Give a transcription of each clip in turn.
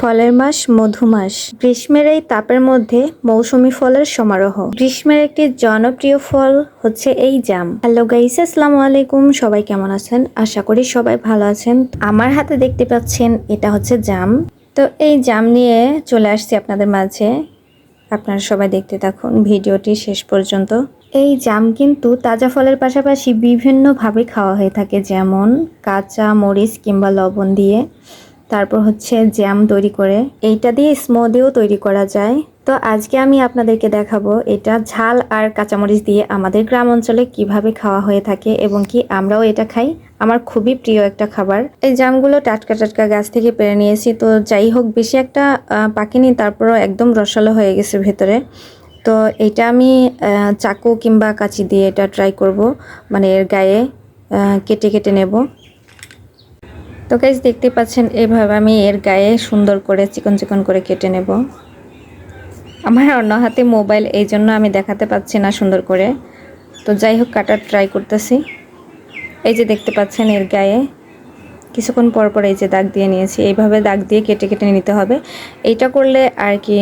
ফলের মাস মধু মাস গ্রীষ্মের এই তাপের মধ্যে মৌসুমী ফলের সমারোহ। গ্রীষ্মের একটি জনপ্রিয় ফল হচ্ছে এই জাম। হ্যালো গাইস, আসসালামু আলাইকুম। সবাই কেমন আছেন? আশা করি সবাই ভালো আছেন। আমার হাতে দেখতে পাচ্ছেন এটা হচ্ছে জাম। তো এই জাম নিয়ে চলে আসছি আপনাদের মাঝে। আপনারা সবাই দেখতে থাকুন ভিডিওটি শেষ পর্যন্ত। এই জাম কিন্তু তাজা ফলের পাশাপাশি বিভিন্নভাবে খাওয়া হয়ে থাকে। যেমন কাঁচা মরিচ কিংবা লবণ দিয়ে। তারপর হচ্ছে জ্যাম তৈরি করে। এইটা দিয়ে স্মুদিও তৈরি করা যায়। তো আজকে আমি আপনাদেরকে দেখাবো এটা ঝাল আর কাঁচামরিচ দিয়ে আমাদের গ্রাম অঞ্চলে কীভাবে খাওয়া হয়ে থাকে এবং কি আমরাও এটা খাই। আমার খুবই প্রিয় একটা খাবার। এই জামগুলো টাটকা টাটকা গাছ থেকে পেরে নিয়েছি। তো যাই হোক, বেশি একটা পাকেনি, তারপরও একদম রসালো হয়ে গেছে ভেতরে। তো এটা আমি চাকু কিংবা কাঁচি দিয়ে এটা ট্রাই করব। মানে এর গায়ে কেটে কেটে নেব। তো গাইজ দেখতে পাচ্ছেন, এভাবে আমি এর গায়ে সুন্দর করে চিকন চিকন করে কেটে নেব। আমার অন্য হাতে মোবাইল, এই জন্য আমি দেখাতে পাচ্ছি না সুন্দর করে। তো যাই হোক, কাটার ট্রাই করতেছি। এই যে দেখতে পাচ্ছেন এর গায়ে। কিছুক্ষণ পর পর এই যে দাগ দিয়ে নিয়েছি। এইভাবে দাগ দিয়ে কেটে কেটে নিতে হবে। এইটা করলে আর কি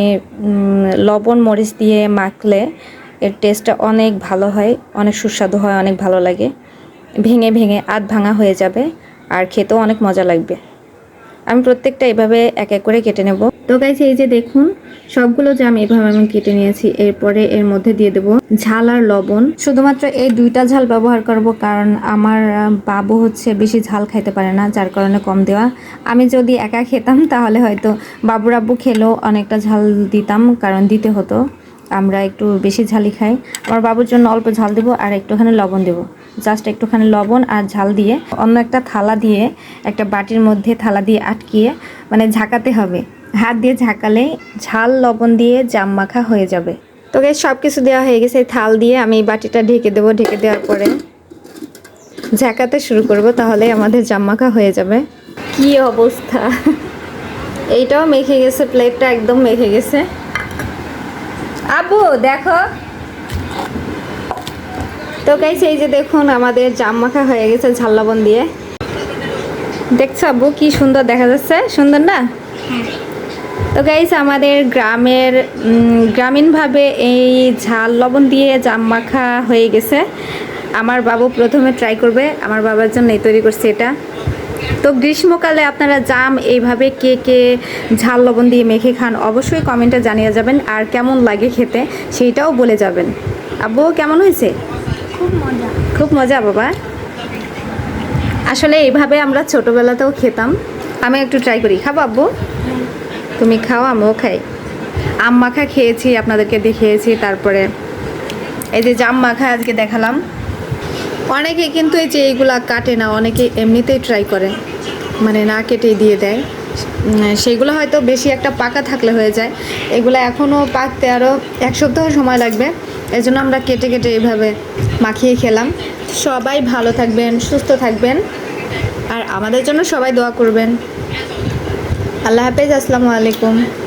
লবণ, মরিচ দিয়ে মাখলে এর টেস্টটা অনেক ভালো হয়, অনেক সুস্বাদু হয়, অনেক ভালো লাগে। ভেঙে ভেঙে আধ ভাঙা হয়ে যাবে। আর খেতেও অনেক মজা লাগবে। আমি প্রত্যেকটা এভাবে এক এক করে কেটে নেব। তো গাইছে এই যে দেখুন, সবগুলো জাম এভাবে আমি কেটে নিয়েছি। এরপরে এর মধ্যে দিয়ে দেব ঝাল আর লবণ। শুধুমাত্র এই দুইটা ঝাল ব্যবহার করব কারণ আমার বাবু হচ্ছে বেশি ঝাল খাইতে পারে না, যার কারণে কম দেওয়া। আমি যদি একা খেতাম, তাহলে হয়তো বাবুর আব্বু খেলেও অনেকটা ঝাল দিতাম, কারণ দিতে হতো। আমরা একটু বেশি ঝালি খাই। আমার বাবুর জন্য অল্প ঝাল দেবো আর একটুখানি লবণ দেবো। জাস্ট একটুখানি লবণ আর ঝাল দিয়ে অন্য একটা থালা দিয়ে, একটা বাটির মধ্যে থালা দিয়ে আটকিয়ে মানে ঝাঁকাতে হবে। হাত দিয়ে ঝাঁকালে ঝাল লবণ দিয়ে জাম মাখা হয়ে যাবে। তো গাইস সব কিছু দেওয়া হয়ে গেছে। থাল দিয়ে আমি বাটিটা ঢেকে দেবো। ঢেকে দেওয়ার পরে ঝাঁকাতে শুরু করব, তাহলে আমাদের জাম মাখা হয়ে যাবে। কি অবস্থা? এইটাও মেখে গেছে প্লেটটা একদম মেখে গেছে। আবু দেখো। তো গাইছে এই যে দেখুন, আমাদের জাম মাখা হয়ে গেছে ঝাল লবণ দিয়ে। দেখছ আব্বু, কি সুন্দর দেখা যাচ্ছে? সুন্দর না? তো গাইস আমাদের গ্রামের গ্রামীণভাবে এই ঝাল লবণ দিয়ে জাম মাখা হয়ে গেছে। আমার বাবু প্রথমে ট্রাই করবে, আমার বাবার জন্য এই তৈরি করছে এটা। তো গ্রীষ্মকালে আপনারা জাম এইভাবে কে কে ঝাল লবণ দিয়ে মেখে খান, অবশ্যই কমেন্টে জানিয়ে যাবেন, আর কেমন লাগে খেতে সেইটাও বলে যাবেন। আব্বু, কেমন হয়েছে? খুব মজা। বাবা। আসলে এইভাবে আমরা ছোটবেলাতেও খেতাম। আমি একটু ট্রাই করি। খাব, আব্বু? তুমি খাও, আমিও খাই। আম মাখা খেয়েছি, আপনাদেরকে দেখিয়েছি, তারপরে এই যে জাম মাখা আজকে দেখালাম। অনেকে কিন্তু এই যে এইগুলা কাটে না, অনেকে এমনিতেই ট্রাই করে। মানে না কেটেই দিয়ে দেয়। সেইগুলো হয়তো বেশি একটা পাকা থাকলে হয়ে যায়। এগুলো এখনও পাকতে আরও এক সপ্তাহ সময় লাগবে। এই জন্য আমরা কেটে কেটে এইভাবে মাখিয়ে খেলাম। সবাই ভালো থাকবেন, সুস্থ থাকবেন। আর আমাদের জন্য সবাই দোয়া করবেন। আল্লাহ হাফেজ, আসসালামু আলাইকুম।